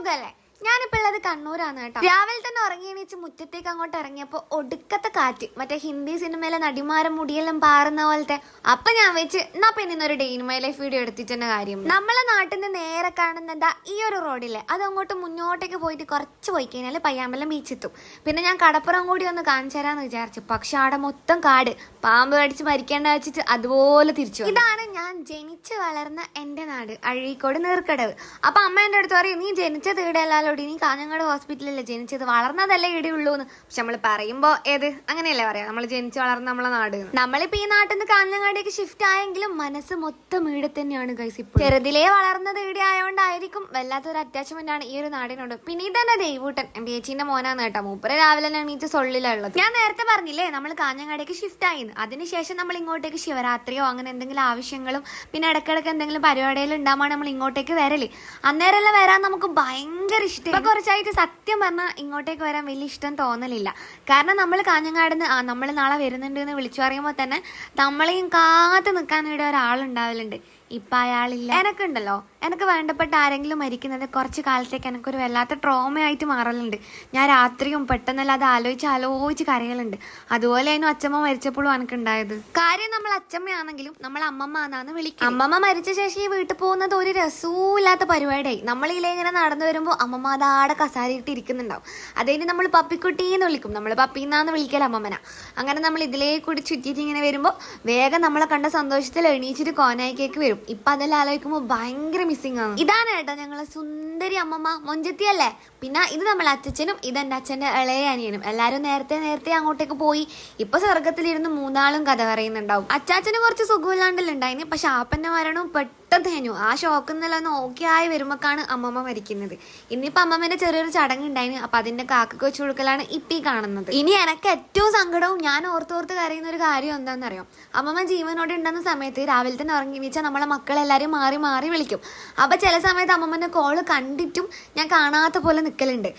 गलत। ഞാനിപ്പോ ഉള്ളത് കണ്ണൂരാണ് കേട്ടോ. രാവിലെ തന്നെ ഉറങ്ങി എണീച്ച് മുറ്റത്തേക്ക് അങ്ങോട്ട് ഇറങ്ങിയപ്പോ ഒടുക്കത്തെ കാറ്റ്. മറ്റേ ഹിന്ദി സിനിമയിലെ നടിമാരും മുടിയെല്ലാം പാറുന്ന പോലത്തെ. അപ്പൊ ഞാൻ വെച്ച് എന്നാ പിന്നെ ഇന്നൊരു day in my life video എടുത്തിട്ടെന്ന കാര്യം. നമ്മളെ നാട്ടിൽ നിന്ന് നേരെ കാണുന്നതാ ഈ ഒരു റോഡില്ലേ അത് അങ്ങോട്ട് മുന്നോട്ടേക്ക് പോയിട്ട് കുറച്ച് പോയി കഴിഞ്ഞാൽ പയ്യാമ്പലം ബീച്ച് എത്തും. പിന്നെ ഞാൻ കടപ്പുറം കൂടി ഒന്ന് കാണിച്ചു തരാന്ന് വിചാരിച്ചു. പക്ഷെ അവിടെ മൊത്തം കാട്. പാമ്പ് കടിച്ച് മരിക്കേണ്ട വെച്ചിട്ട് അതുപോലെ തിരിച്ചു. ഇതാണ് ഞാൻ ജനിച്ച് വളർന്ന എന്റെ നാട് അഴീക്കോട് നീർക്കടവ്. അപ്പൊ അമ്മ എന്റെ അടുത്ത് പറയും നീ ജനിച്ച ഇവിടെ അല്ലാലോടി നീ കാഞ്ഞങ്ങാട് ഹോസ്പിറ്റലല്ലേ ജനിച്ചത്? വളർന്നതല്ലേ ഇടിയുള്ളൂ എന്ന് പക്ഷെ നമ്മൾ പറയുമ്പോ ഏത്? അങ്ങനെയല്ലേ പറയാ? നമ്മൾ ജനിച്ച് വളർന്ന നമ്മളെ നാട്. നമ്മളിപ്പോ ഈ നാട്ടിൽ നിന്ന് കാഞ്ഞങ്ങാടേക്ക് ഷിഫ്റ്റ് ആയെങ്കിലും മനസ്സ് മൊത്തം ഈട് തന്നെയാണ് ഗൈസ് ഇപ്പോൾ ചെറുതിലേ വളർന്നത് ഇവിടെ ആയതുകൊണ്ടായിരിക്കും വല്ലാത്തൊരു അറ്റാച്ച്മെന്റ് ആണ് ഈ ഒരു നാടിനോട്. പിന്നെ ഇതന്നെ ദൈവൂട്ടൻ. എന്റെ എച്ചിന്റെ മോനാന്ന് കേട്ടോ. മൂപ്പര രാവിലെ തന്നെ സൊള്ളിലുള്ളത് ഞാൻ നേരത്തെ പറഞ്ഞില്ലേ നമ്മൾ കാഞ്ഞങ്ങാടേക്ക് ഷിഫ്റ്റ് ആയിന്ന്. അതിനുശേഷം നമ്മൾ ഇങ്ങോട്ടേക്ക് ശിവരാത്രിയോ അങ്ങനെ എന്തെങ്കിലും ആവശ്യങ്ങളും പിന്നെ ഇടയ്ക്കിടയ്ക്ക് എന്തെങ്കിലും പരിപാടികൾ ഉണ്ടാകുമ്പോൾ നമ്മൾ ഇങ്ങോട്ടേക്ക് വരൽ. അന്നേരമെല്ലാം വരാൻ നമുക്ക് ഭയങ്കര ഇഷ്ടം. ഇപ്പൊ കുറച്ചായിട്ട് സത്യം പറഞ്ഞാൽ ഇങ്ങോട്ടേക്ക് വരാൻ വലിയ ഇഷ്ടം തോന്നലില്ല. കാരണം നമ്മൾ കാഞ്ഞങ്ങാടുന്ന് ആ നമ്മൾ നാളെ വരുന്നുണ്ട് എന്ന് വിളിച്ചു പറയുമ്പോൾ തന്നെ നമ്മളെയും കാത്തു നിൽക്കാൻ ഇവിടെ ഒരാളുണ്ടാവലുണ്ട്. ഇപ്പൊ അയാളില്ല. എനക്കുണ്ടല്ലോ. എനിക്ക് വേണ്ടപ്പെട്ട ആരെങ്കിലും മരിക്കുന്നത് കുറച്ച് കാലത്തേക്ക് എനിക്കൊരു വല്ലാത്ത ട്രോമയായിട്ട് മാറലുണ്ട്. ഞാൻ രാത്രിയും പെട്ടെന്നല്ല അത് ആലോചിച്ച് ആലോചിച്ച് കരയലുണ്ട്. അതുപോലെ ആയിരുന്നു അച്ഛമ്മ മരിച്ചപ്പോഴും എനിക്കുണ്ടായത് കാര്യം നമ്മൾ അച്ഛമ്മയാണെങ്കിലും നമ്മൾ അമ്മമ്മ എന്നാണ് വിളിക്കുക അമ്മമ്മ മരിച്ച ശേഷം ഈ വീട്ടിൽ പോകുന്നത് ഒരു രസവുമില്ലാത്ത പരിപാടിയായി. നമ്മളിലെ ഇങ്ങനെ നടന്നു വരുമ്പോൾ അമ്മമ്മ അതാടെ കസാരിയിട്ട് ഇരിക്കുന്നുണ്ടാവും. അതിന് നമ്മൾ പപ്പിക്കുട്ടി എന്ന് വിളിക്കും. നമ്മൾ പപ്പി എന്നാന്ന് വിളിക്കല അമ്മമ്മന. അങ്ങനെ നമ്മൾ ഇതിലേ കൂടി ചുറ്റിയിട്ട് ഇങ്ങനെ വരുമ്പോൾ വേഗം നമ്മളെ കണ്ട സന്തോഷത്തിൽ എണീച്ചിട്ട് കോനായിക്കേക്ക് വരും. ഇപ്പൊ അതെല്ലാം ആലോചിക്കുമ്പോൾ ഭയങ്കര മിസ്സിംഗ് ആണ്. ഇതാണ് കേട്ടോ ഞങ്ങളെ സുന്ദരി അമ്മമ്മ മൊഞ്ചത്തി അല്ലേ പിന്നെ ഇത് നമ്മളെ അച്ഛനും ഇത് എന്റെ അച്ഛന്റെ ഇളയ അനിയനും. എല്ലാവരും നേരത്തെ നേരത്തെ അങ്ങോട്ടേക്ക് പോയി. ഇപ്പൊ സ്വർഗത്തിലിരുന്ന് മൂന്നാളും കഥ പറയുന്നുണ്ടാവും. അച്ചാച്ചന് കുറച്ച് സുഖമില്ലാണ്ടല്ലുണ്ടായിന് പക്ഷെ ആപ്പന്റെ മരണവും പെട്ടെന്ന് തേഞ്ഞു ആ ഷോക്ക് നിന്നെല്ലാം നോക്കിയായി ആയി വരുമ്പോഴാണ് അമ്മമ്മ മരിക്കുന്നത്. ഇന്നിപ്പോ അമ്മമ്മന്റെ ചെറിയൊരു ചടങ്ങ് ഉണ്ടായിന് അപ്പൊ അതിന്റെ കാക്ക വെച്ച് കൊടുക്കലാണ് ഇപ്പം ഈ കാണുന്നത്. ഇനി എനക്ക് ഏറ്റവും സങ്കടവും ഞാൻ ഓർത്തോർത്ത് കരയുന്ന ഒരു കാര്യം എന്താണെന്നറിയാം അമ്മമ്മ ജീവനോടെ ഉണ്ടെന്ന സമയത്ത് രാവിലെ തന്നെ ഉറങ്ങി വീച്ച നമ്മളെ മക്കളെല്ലാരും മാറി മാറി വിളിക്കും. അപ്പൊ ചില സമയത്ത് അമ്മമ്മന്റെ കോൾ കണ്ടിട്ടും ഞാൻ കാണാത്ത പോലെ നിൽക്കലുണ്ട്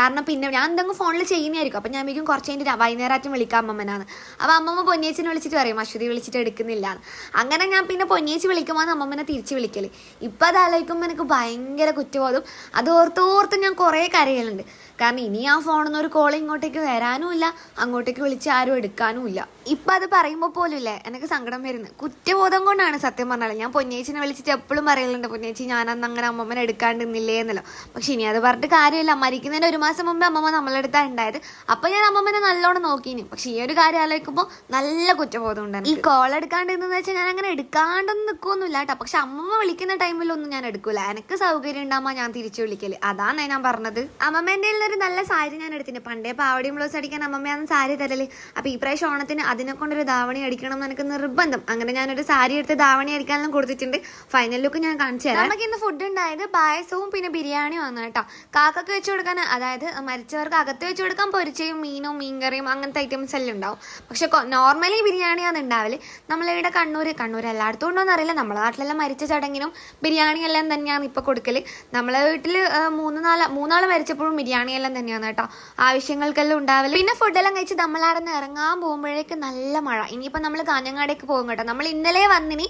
കാരണം പിന്നെ ഞാൻ എന്തെങ്കിലും ഫോണിൽ ചെയ്യുന്നതായിരിക്കും. അപ്പൊ ഞാൻ മിക്കും കുറച്ച് കഴിഞ്ഞിട്ട് വൈകുന്നേരമാറ്റും വിളിക്കാം അമ്മമ്മനാണ് അപ്പൊ അമ്മമ്മ പൊന്നിയേച്ചിനെ വിളിച്ചിട്ട് പറയും അശ്വതി വിളിച്ചിട്ട് എടുക്കുന്നില്ല അങ്ങനെ ഞാൻ പിന്നെ പൊന്നിയേച്ചി വിളിക്കുമ്പോൾ അമ്മമ്മനെ തിരിച്ച് വിളിക്കൽ. ഇപ്പം അത് ആലോചിക്കുമ്പോൾ എനിക്ക് ഭയങ്കര കുറ്റബോധം. അതോർത്തോർത്ത് ഞാൻ കുറേ കരയലുണ്ട് കാരണം ഇനി ആ ഫോണിൽ നിന്ന് ഒരു കോൾ ഇങ്ങോട്ടേക്ക് വരാനുമില്ല അങ്ങോട്ടേക്ക് വിളിച്ച് ആരും എടുക്കാനും ഇല്ല ഇപ്പം അത് പറയുമ്പോൾ പോലും ഇല്ലേ എനിക്ക് സങ്കടം വരുന്നത് കുറ്റബോധം കൊണ്ടാണ് സത്യം പറഞ്ഞാൽ ഞാൻ പൊന്നേച്ചിനെ വിളിച്ചിട്ട് എപ്പോഴും പറയലുണ്ട് പൊന്നേച്ചി ഞാൻ അന്ന് അങ്ങനെ അമ്മമ്മനെ എടുക്കാണ്ട് നിന്നില്ലേ എന്നല്ലോ. പക്ഷെ ഇനി അത് പറഞ്ഞിട്ട് കാര്യമില്ല. മരിക്കുന്നതിന് ഒരു മാസം മുമ്പേ അമ്മമ്മ നമ്മളെടുത്താണ് ഉണ്ടായത് അപ്പം ഞാൻ അമ്മമ്മനെ നല്ലോണം നോക്കിയിന് പക്ഷെ ഈ ഒരു കാര്യം ആലോചിക്കുമ്പോൾ നല്ല കുറ്റബോധം ഉണ്ട് ഈ കോൾ എടുക്കാണ്ട് എന്ന് വെച്ചാൽ ഞാൻ അങ്ങനെ എടുക്കാണ്ടൊന്നും ഇല്ല കേട്ടോ. പക്ഷെ അമ്മമ്മ വിളിക്കുന്ന ടൈമിലൊന്നും ഞാൻ എടുക്കൂല. എനിക്ക് സൗകര്യം ഉണ്ടാകുമ്പോൾ ഞാൻ തിരിച്ചു വിളിക്കൽ. അതാണ് ഞാൻ പറഞ്ഞത്. അമ്മമ്മേന്റെ ഒരു നല്ല സാരി ഞാൻ എടുത്തിന്. പണ്ടേ പാവടിയും ബ്ലൗസ് അടിക്കാൻ അമ്മമ്മയാണ് സാരി തരൽ. അപ്പൊ ഈ പ്രാവശ്യം ഓണത്തിന് അതിനെ കൊണ്ടൊരു ധാവണി അടിക്കണം എന്ന് എനിക്ക് നിർബന്ധം. അങ്ങനെ ഞാനൊരു സാരി എടുത്ത് ധാവണി അടിക്കാനെല്ലാം കൊടുത്തിട്ടുണ്ട്. ഫൈനൽ ലുക്ക് ഞാൻ കാണിച്ചു തരാം. നമുക്ക് ഇന്ന് ഫുഡ് ഉണ്ടായത് പായസവും പിന്നെ ബിരിയാണിയും ആണ് കേട്ടോ. കാക്കൊക്കെ വെച്ച് കൊടുക്കാൻ അതായത് മരിച്ചവർക്ക് അകത്ത് വെച്ച് കൊടുക്കാൻ പൊരിച്ചയും മീനും മീൻകറിയും അങ്ങനത്തെ ഐറ്റംസ് എല്ലാം ഉണ്ടാവും. പക്ഷെ നോർമലി ബിരിയാണിയാണ് ഉണ്ടാവൽ. നമ്മളിവിടെ കണ്ണൂർ കണ്ണൂർ എല്ലായിടത്തും ഉണ്ടോ എന്നറിയില്ല നമ്മളെ നാട്ടിലെല്ലാം മരിച്ച ചടങ്ങിനും ബിരിയാണി എല്ലാം തന്നെയാണ് ഇപ്പൊ കൊടുക്കൽ. നമ്മളെ വീട്ടിൽ മൂന്ന് നാല് മൂന്നാൾ മരിച്ചപ്പോഴും ബിരിയാണി എല്ലാം തന്നെയാണ് കേട്ടോ. ആവശ്യങ്ങൾക്കെല്ലാം ഉണ്ടാവില്ല പിന്നെ ഫുഡെല്ലാം കഴിച്ച് നമ്മളാടുന്ന് ഇറങ്ങാൻ പോകുമ്പോഴേക്ക് നല്ല മഴ. ഇനിയിപ്പോൾ നമ്മൾ കാഞ്ഞങ്ങാടേക്ക് പോകും കേട്ടോ. നമ്മൾ ഇന്നലെ വന്നിനി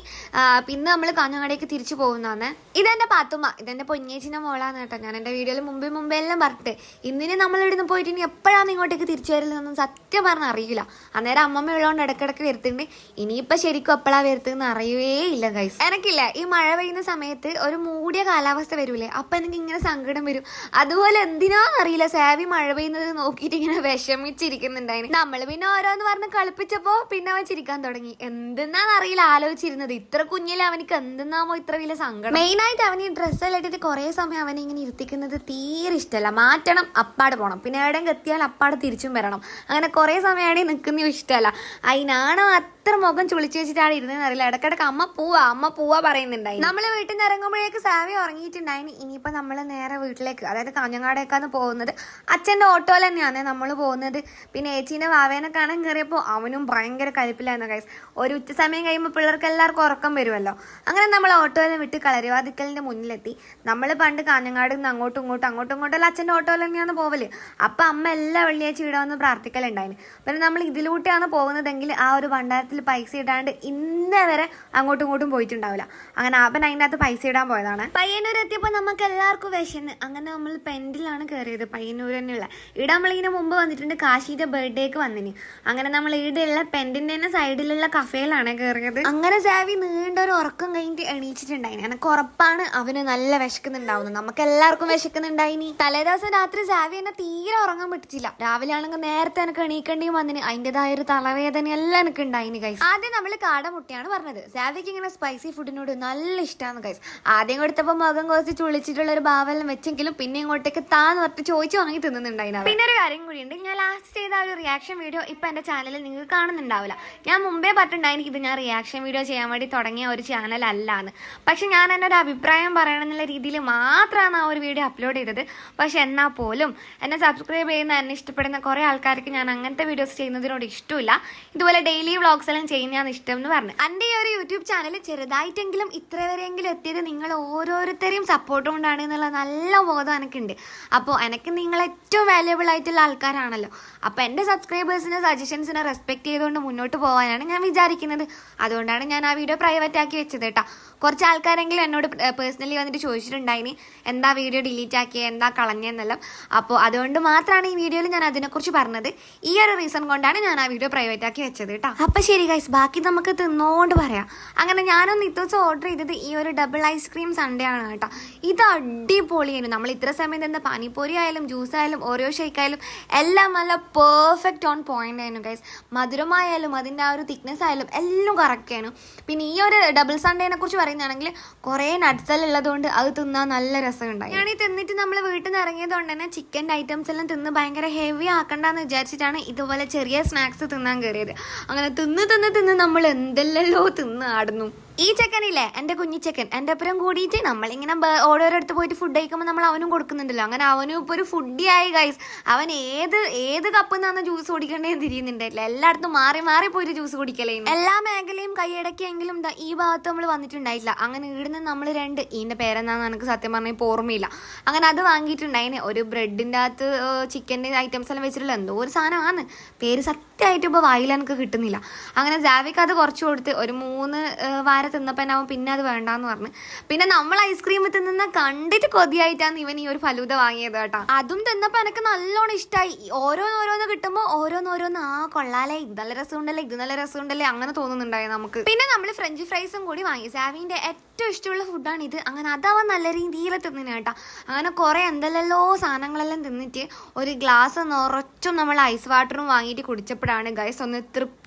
പിന്നെ നമ്മൾ കാഞ്ഞങ്ങാടേക്ക് തിരിച്ചു പോകുന്നതാണ് ഇതെന്റെ പാത്തുമ്മ. ഇതെന്റെ പൊന്നേച്ചിന്റെ മോളാണ് കേട്ടോ. ഞാൻ എന്റെ വീഡിയോയിൽ മുമ്പേ മുമ്പേ എല്ലാം പറഞ്ഞിട്ട്. ഇന്നിനി നമ്മൾ ഇവിടുന്ന് പോയിട്ട് ഇനി എപ്പോഴാണ് ഇങ്ങോട്ടേക്ക് തിരിച്ചു വരലെന്നൊന്നും സത്യം പറഞ്ഞാൽ അറിയില്ല. അന്നേരം അമ്മമ്മ ഉള്ളതുകൊണ്ട് ഇടക്കിടക്ക് വരുത്തുന്നുണ്ട് ഇനിയിപ്പോൾ ശരിക്കും എപ്പോഴാണ് വരുത്തുന്ന അറിയുവേ ഇല്ല ഗൈസ് എനിക്കില്ല. ഈ മഴ പെയ്യുന്ന സമയത്ത് ഒരു മൂടിയ കാലാവസ്ഥ വരൂലേ? അപ്പം എനിക്ക് ഇങ്ങനെ സങ്കടം വരും. അതുപോലെ എന്തിനാന്ന് അറിയില്ല. സാവി മഴ പെയ്യുന്നത് നോക്കിയിട്ട് ഇങ്ങനെ വിഷമിച്ചിരിക്കുന്നുണ്ടായിരുന്നു നമ്മൾ പിന്നെ ഓരോന്ന് പറഞ്ഞ് കളിപ്പിച്ചപ്പോ പിന്നെ അവൻ ചിരിക്കാൻ തുടങ്ങി. എന്തെന്നാന്ന് അറിയില്ല. ആലോചിച്ചിരുന്നത് ഇത്ര കുഞ്ഞിൽ അവനിക്ക് എന്തെന്നാമോ ഇത്ര വലിയ സങ്കടം. മെയിൻ ആയിട്ട് അവൻ ഈ ഡ്രസ്സെല്ലാം ഇട്ടിട്ട് കുറെ സമയം അവനെ ഇങ്ങനെ ഇരുത്തിക്കുന്നത് തീരെ ഇഷ്ടമല്ല. മാറ്റണം അപ്പാട് പോണം. പിന്നെ എവിടെയും എത്തിയാൽ അപ്പാട് തിരിച്ചും വരണം. അങ്ങനെ കുറെ സമയമാണ് നിൽക്കുന്ന ഇഷ്ടമല്ല. അതിനാണോ അത്ര മുഖം വെച്ചിട്ടാണ് ഇരുന്നതെന്ന് അറിയില്ല. ഇടക്കിടക്ക് അമ്മ പോവാ അമ്മ പോവാ പറയുന്നുണ്ടായി നമ്മൾ വീട്ടിൽ നിന്ന് ഇറങ്ങുമ്പോഴേക്ക് സാവി ഉറങ്ങിയിട്ടുണ്ടായിന്. ഇനിയിപ്പൊ നമ്മൾ നേരെ വീട്ടിലേക്ക് അതായത് കാഞ്ഞങ്ങാടേക്കാന്ന് പോകുന്നത്. അച്ഛന്റെ ഓട്ടോയിൽ തന്നെയാണ് നമ്മൾ പോകുന്നത്. പിന്നെ ഏച്ചീനെ വാവേനെ കാണാൻ കയറിയപ്പോൾ അവനും ഭയങ്കര കലിപ്പിലായിരുന്നു കൈസ് ഒരു ഉച്ച സമയം കഴിയുമ്പോൾ പിള്ളേർക്ക് എല്ലാവർക്കും ഉറക്കം വരുമല്ലോ. അങ്ങനെ നമ്മൾ ഓട്ടോയിലും വിട്ട് കളരിവാതിക്കലിന്റെ മുന്നിലെത്തി. നമ്മൾ പണ്ട് കാഞ്ഞങ്ങാട് നിന്ന് അങ്ങോട്ടും ഇങ്ങോട്ടും അങ്ങോട്ടും ഇങ്ങോട്ടും അച്ഛന്റെ ഓട്ടോയിൽ തന്നെയാണ് പോവൽ. അപ്പൊ അമ്മ എല്ലാ വെള്ളിയാഴ്ച ഇവിടെ വന്ന് പ്രാർത്ഥിക്കലുണ്ടായിരുന്നു പിന്നെ നമ്മൾ ഇതിലൂടെയാണ് പോകുന്നതെങ്കിൽ ആ ഒരു ഭണ്ഡാരത്തിൽ ബോക്സിൽ പൈസ ഇടാണ്ട് ഇന്നേ വരെ അങ്ങോട്ടും ഇങ്ങോട്ടും പോയിട്ടുണ്ടാവില്ല. അങ്ങനെ അവൻ അതിന്റെ അകത്ത് പൈസ ഇടാൻ പോയതാണ്. പയ്യന്നൂർ എത്തിയപ്പോൾ നമുക്ക് എല്ലാവർക്കും വിശന്ന്. അങ്ങനെ നമ്മൾ പെൻഡിലാണ് കയറിയത് പയ്യന്നൂർ തന്നെയുള്ള ഇവിടെ നമ്മളിങ്ങനെ മുമ്പ് വന്നിട്ടുണ്ട് കാശിയുടെ ബർത്ത്ഡേക്ക് വന്നിന്. അങ്ങനെ നമ്മൾ ഇവിടെയുള്ള പെൻഡിന്റെ തന്നെ സൈഡിലുള്ള കഫേയിലാണ് കയറിയത്. അങ്ങനെ സാവി നീണ്ട ഒരു ഉറക്കം കഴിഞ്ഞിട്ട് എണീച്ചിട്ടുണ്ടായിന് എനിക്ക് ഉറപ്പാണ് അവന് നല്ല വിശക്കുന്നുണ്ടാവുന്നത് നമുക്ക് എല്ലാവർക്കും വിശക്കുന്നുണ്ടായിനി. തലേദിവസം രാത്രി സാവി എന്നെ തീരെ ഉറങ്ങാൻ പറ്റിച്ചില്ല. രാവിലെ ആണെങ്കിൽ നേരത്തെ എനിക്ക് എണീക്കേണ്ടിയും വന്നിന്. അതിന്റെതായ ഒരു തലവേദന എല്ലാം എനിക്ക് ഉണ്ടായിനി. ഗൈസ് ആദ്യം നമ്മൾ കാടമുട്ടയാണ് പറഞ്ഞത്. സാവിക്ക് ഇങ്ങനെ സ്പൈസി ഫുഡിനോട് നല്ല ഇഷ്ടമാണ് ഗൈസ് ആദ്യം കൊടുത്തപ്പോൾ മുഖം കുറച്ച് ചുളിച്ചിട്ടുള്ള ഒരു ഭാവെല്ലാം വെച്ചെങ്കിലും പിന്നെ ഇങ്ങോട്ടേക്ക് താന്ന് പറഞ്ഞിട്ട് ചോദിച്ചു വാങ്ങി തിന്നുന്നുണ്ടായിരുന്നു പിന്നെ ഒരു കാര്യം കൂടിയുണ്ട്. ഞാൻ ലാസ്റ്റ് ചെയ്ത ആ ഒരു റിയാക്ഷൻ വീഡിയോ ഇപ്പൊ എന്റെ ചാനലിൽ നിങ്ങൾക്ക് കാണുന്നുണ്ടാവില്ല. ഞാൻ മുമ്പേ പറഞ്ഞിട്ടുണ്ടായിരുന്നു ഇത് ഞാൻ റിയാക്ഷൻ വീഡിയോ ചെയ്യാൻ വേണ്ടി തുടങ്ങിയ ഒരു ചാനൽ അല്ലാന്ന്. പക്ഷെ ഞാൻ എന്റെ ഒരു അഭിപ്രായം പറയണം എന്നുള്ള രീതിയിൽ മാത്രമാണ് ആ ഒരു വീഡിയോ അപ്ലോഡ് ചെയ്തത്. പക്ഷെ എന്നാൽ പോലും എന്നെ സബ്സ്ക്രൈബ് ചെയ്യുന്ന എന്നെ ഇഷ്ടപ്പെടുന്ന കുറേ ആൾക്കാർക്ക് ഞാൻ അങ്ങനത്തെ വീഡിയോസ് ചെയ്യുന്നതിനോട് ഇഷ്ടമില്ല. ഇതുപോലെ ഡെയിലി വ്ളോഗ്സ് എല്ലാം ചെയ്യുന്നതാണ് ഇഷ്ടം എന്ന് പറഞ്ഞു. എന്റെ ഈ ഒരു യൂട്യൂബ് ചാനൽ ചെറുതായിട്ടെങ്കിലും ഇത്ര വരെയെങ്കിലും എത്തിയത് നിങ്ങൾ ഓരോരുത്തരെയും സപ്പോർട്ട് കൊണ്ടാണ് എന്നുള്ള നല്ല ബോധം എനിക്കുണ്ട്. അപ്പോൾ എനിക്ക് നിങ്ങൾ ഏറ്റവും വാല്യുബിൾ ആയിട്ടുള്ള ആൾക്കാരാണല്ലോ. അപ്പോൾ എന്റെ സബ്സ്ക്രൈബേഴ്സിനെ സജഷൻസിനെ റെസ്പെക്ട് ചെയ്തുകൊണ്ട് മുന്നോട്ട് പോകാനാണ് ഞാൻ വിചാരിക്കുന്നത്. അതുകൊണ്ടാണ് ഞാൻ ആ വീഡിയോ പ്രൈവറ്റ് ആക്കി വെച്ചത് കേട്ടോ. കുറച്ച് ആൾക്കാരെങ്കിലും എന്നോട് പേഴ്സണലി വന്നിട്ട് ചോദിച്ചിട്ടുണ്ടായിനി. എന്താ വീഡിയോ ഡിലീറ്റ് ആക്കിയത് എന്താ കളഞ്ഞെന്നെല്ലാം അപ്പോൾ അതുകൊണ്ട് മാത്രമാണ് ഈ വീഡിയോയിൽ ഞാൻ അതിനെക്കുറിച്ച് പറഞ്ഞത്. ഈ ഒരു റീസൺ കൊണ്ടാണ് ഞാൻ ആ വീഡിയോ പ്രൈവറ്റ് ആക്കി വെച്ചത് കേട്ടോ. അപ്പോൾ ശരി ഗൈസ് ബാക്കി നമുക്ക് തിന്നോണ്ട് പറയാം. അങ്ങനെ ഞാനൊന്ന് ഇത്തവസം ഓർഡർ ചെയ്തത് ഈ ഒരു ഡബിൾ ഐസ്ക്രീം സൺഡേ ആണ് കേട്ടോ. ഇത് അടിപൊളിയായിരുന്നു. നമ്മൾ ഇത്ര സമയം തന്നെ പാനിപ്പൂരി ആയാലും ജ്യൂസ് ആയാലും ഓരോ ഷേക്ക് ആയാലും എല്ലാം നല്ല പെർഫെക്റ്റ് ഓൺ പോയിന്റ് ആയിരുന്നു ഗൈസ് മധുരമായാലും അതിന്റെ ആ ഒരു തിക്നെസ് ആയാലും എല്ലാം കറക്റ്റ് ആയിരുന്നു. പിന്നെ ഈ ഒരു ഡബിൾ സൺഡേനെ കുറിച്ച് പറയുന്നതാണെങ്കിൽ കുറേ എല്ലാം ഉള്ളതുകൊണ്ട് അത് തിന്നാൻ നല്ല രസമുണ്ടായി. ഈ തിന്നിട്ട് നമ്മൾ വീട്ടിൽ നിന്ന് ഇറങ്ങിയത് കൊണ്ട് തന്നെ ചിക്കന്റെ ഐറ്റംസ് എല്ലാം തിന്ന് ഭയങ്കര ഹെവി ആക്കണ്ടെന്ന് വിചാരിച്ചിട്ടാണ് ഇതുപോലെ ചെറിയ സ്നാക്സ് തിന്നാൻ കയറിയത് അങ്ങനെ തിന്ന് തിന്ന് തിന്ന് നമ്മൾ എന്തെല്ലോ തിന്ന് ആടുന്നു. ഈ ചെക്കനില്ലേ എന്റെ കുഞ്ഞിച്ചക്കൻ. എന്റെ അപ്പുറം കൂടിയിട്ട് നമ്മളിങ്ങനെ ഓരോരുത്തർ പോയിട്ട് ഫുഡ് കഴിക്കുമ്പോൾ നമ്മൾ അവനും കൊടുക്കുന്നുണ്ടല്ലോ. അങ്ങനെ അവനും ഇപ്പോൾ ഒരു ഫുഡി ആയി ഗൈസ് അവൻ ഏത് ഏത് കപ്പിൽ നിന്നാണ് ജ്യൂസ് കുടിക്കേണ്ടതെന്ന് തിരിയുന്നുണ്ടല്ലോ എല്ലായിടത്തും മാറി മാറി പോയിട്ട് ജ്യൂസ് കുടിക്കലേ എല്ലാ മേഖലയും കൈയടക്കിയെങ്കിലും ഈ ഭാഗത്ത് നമ്മൾ വന്നിട്ടുണ്ടായില്ല അങ്ങനെ ഇവിടുന്ന് നമ്മൾ രണ്ട് ഇതിന്റെ പേരെന്താന്ന് എനിക്ക് സത്യം പറഞ്ഞാൽ ഇപ്പോൾ ഓർമ്മയില്ല. അങ്ങനെ അത് വാങ്ങിയിട്ടുണ്ടായിന്. ഒരു ബ്രെഡിന്റെ അകത്ത് ചിക്കന്റെ ഐറ്റംസ് എല്ലാം വെച്ചിട്ടുള്ള എന്തോ ഒരു സാധനമാണ്. പേര് സത്യമായിട്ട് ഇപ്പോൾ വായിൽ എനിക്ക് കിട്ടുന്നില്ല. അങ്ങനെ ജാവിക്ക് അത് കുറച്ച് കൊടുത്ത് ഒരു മൂന്ന് വാരം തിന്നപ്പോൾ അവൻ പിന്നെ അത് വേണ്ടാന്ന് പറഞ്ഞു. പിന്നെ നമ്മൾ ഐസ്ക്രീം തിന്നുന്ന കണ്ടിട്ട് കൊതിയായിട്ടാണ് ഇവൻ ഈ ഒരു ഫലൂത വാങ്ങിയത് കേട്ടോ. അതും തിന്നപ്പോൾ എനിക്ക് നല്ലോണം ഇഷ്ടമായി ഓരോന്നോരോന്ന് കിട്ടുമ്പോൾ ഓരോന്നോരോന്ന് ആ കൊള്ളാലേ ഇത് നല്ല രസമുണ്ടല്ലേ ഇത് നല്ല രസമുണ്ടല്ലേ അങ്ങനെ തോന്നുന്നുണ്ടായി നമുക്ക്. പിന്നെ നമ്മൾ ഫ്രഞ്ച് ഫ്രൈസും കൂടി വാങ്ങി. സാവിന്റെ ഏറ്റവും ഇഷ്ടമുള്ള ഫുഡാണ് ഇത്. അങ്ങനെ അതവൻ നല്ല രീതിയിൽ തിന്നിന് കേട്ടോ. അങ്ങനെ കുറേ എന്തെല്ലോ സാധനങ്ങളെല്ലാം തിന്നിട്ട് ഒരു ഗ്ലാസ് നിറച്ചും നമ്മൾ ഐസ് വാട്ടറും വാങ്ങിയിട്ട് കുടിച്ചപ്പോഴാണ് ഗൈസ് ഒന്ന്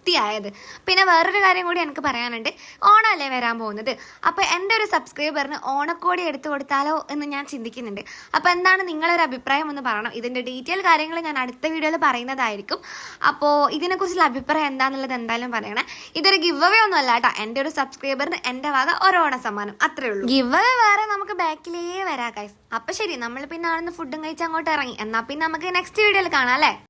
തൃപ്തിയായത് പിന്നെ വേറൊരു കാര്യം കൂടി എനിക്ക് പറയാനുണ്ട്. ഓണമല്ലേ വരാൻ പോകുന്നത്? അപ്പോൾ എന്റെ ഒരു സബ്സ്ക്രൈബറിന് ഓണക്കോടി എടുത്തു കൊടുത്താലോ എന്ന് ഞാൻ ചിന്തിക്കുന്നുണ്ട്. അപ്പോൾ എന്താണ് നിങ്ങളൊരു അഭിപ്രായം എന്ന് പറയണം. ഇതിന്റെ ഡീറ്റെയിൽ കാര്യങ്ങൾ ഞാൻ അടുത്ത വീഡിയോയിൽ പറയുന്നതായിരിക്കും. അപ്പോൾ ഇതിനെക്കുറിച്ചുള്ള അഭിപ്രായം എന്താണെന്നുള്ളത് എന്തായാലും പറയണേ. ഇതൊരു ഗിവ് അവേ ഒന്നും അല്ല കേട്ടോ എന്റെ ഒരു സബ്സ്ക്രൈബറിന് എന്റെ വക ഒരു ഓണ സമ്മാനം അത്രേ ഉള്ളൂ. ഗിവ് അവേ വേറെ നമുക്ക് ബാക്കിലേ വരാം ഗൈസ് അപ്പോൾ ശരി. നമ്മൾ പിന്നെ ആണെന്ന് ഫുഡും കഴിച്ച് അങ്ങോട്ട് ഇറങ്ങി. എന്നാൽ പിന്നെ നമുക്ക് നെക്സ്റ്റ് വീഡിയോയിൽ കാണാം അല്ലേ?